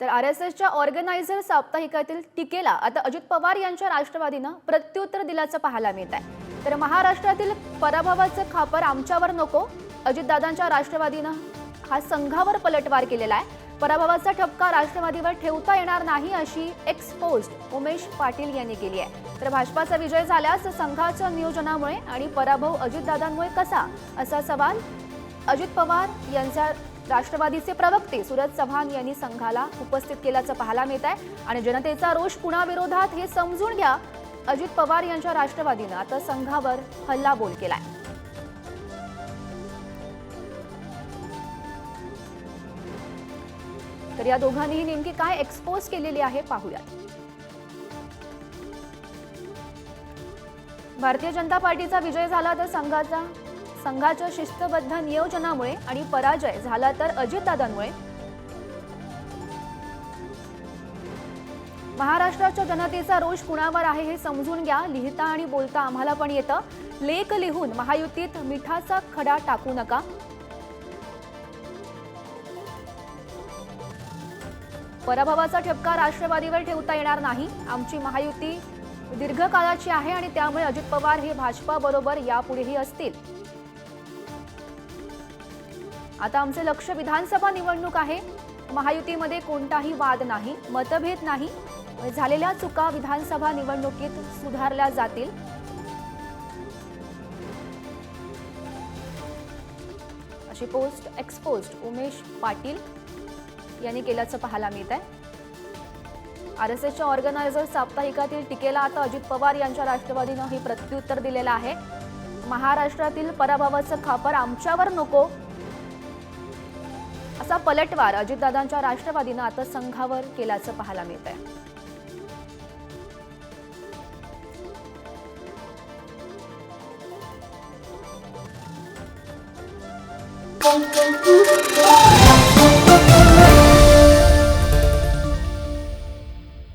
तर R S एसच्या organiser साप्ताहिकातील टीकेला आता अजित पवार यांच्या राष्ट्रवादीनं प्रत्युत्तर दिल्याचं पाहायला मिळत आहे. तर महाराष्ट्रातील पराभवाचं खापर आमच्यावर नको अजितदादांच्या राष्ट्रवादीनं हा संघावर पलटवार केलेला आहे. पराभवाचा ठपका राष्ट्रवादीवर ठेवता येणार नाही अशी एक्सपोज उमेश पाटील यांनी केली आहे. तर भाजपाचा विजय झाल्यास संघाच्या नियोजनामुळे आणि पराभव अजितदादांमुळे कसा? असा सवाल अजित पवार यांचा राष्ट्रवादीचे प्रवक्ते सुरज चव्हाण यांनी संघाला उपस्थित केल्याचं पाहायला मिळत आहे. आणि जनतेचा रोष कुणाविरोधात हे समजून घ्या. अजित पवार यांच्या राष्ट्रवादीनं आता संघावर हल्लाबोल केलाय. तर या दोघांनीही नेमकी काय एक्सपोज केलेली आहे पाहूयात. भारतीय जनता पार्टीचा विजय झाला तर संघाचा संघाच्या शिस्तबद्ध नियोजनामुळे आणि पराजय झाला तर अजितदादांमुळे. महाराष्ट्राच्या जनतेचा रोष कुणावर आहे हे समजून घ्या लिहिता आणि बोलता आम्हाला पण येतं. लेख लिहून महायुतीत मिठाचा खडा टाकू नका. पराभवाचा ठपका राष्ट्रवादीवर ठेवता येणार नाही. आमची महायुती दीर्घकाळाची आहे आणि त्यामुळे अजित पवार हे भाजपा बरोबर यापुढेही असतील. आता आमचे लक्ष विधानसभा निवडणूक आहे. महायुतीमध्ये कोणताही वाद नाही मतभेद नाही. झालेल्या चुका विधानसभा निवडणुकीत सुधारल्या जातील. अशी पोस्ट एक्सपोस्ट उमेश पाटील यांनी केल्याचं पाहायला मिळत आहे. आर एस एसच्या ऑर्गनायझर साप्ताहिकातील टीकेला आता अजित पवार यांच्या राष्ट्रवादीनं हे प्रत्युत्तर दिलेलं आहे. महाराष्ट्रातील पराभवाचं खापर आमच्यावर नको असा पलटवार अजितदादांच्या राष्ट्रवादीनं आता संघावर केल्याचं पाहायला मिळत आहे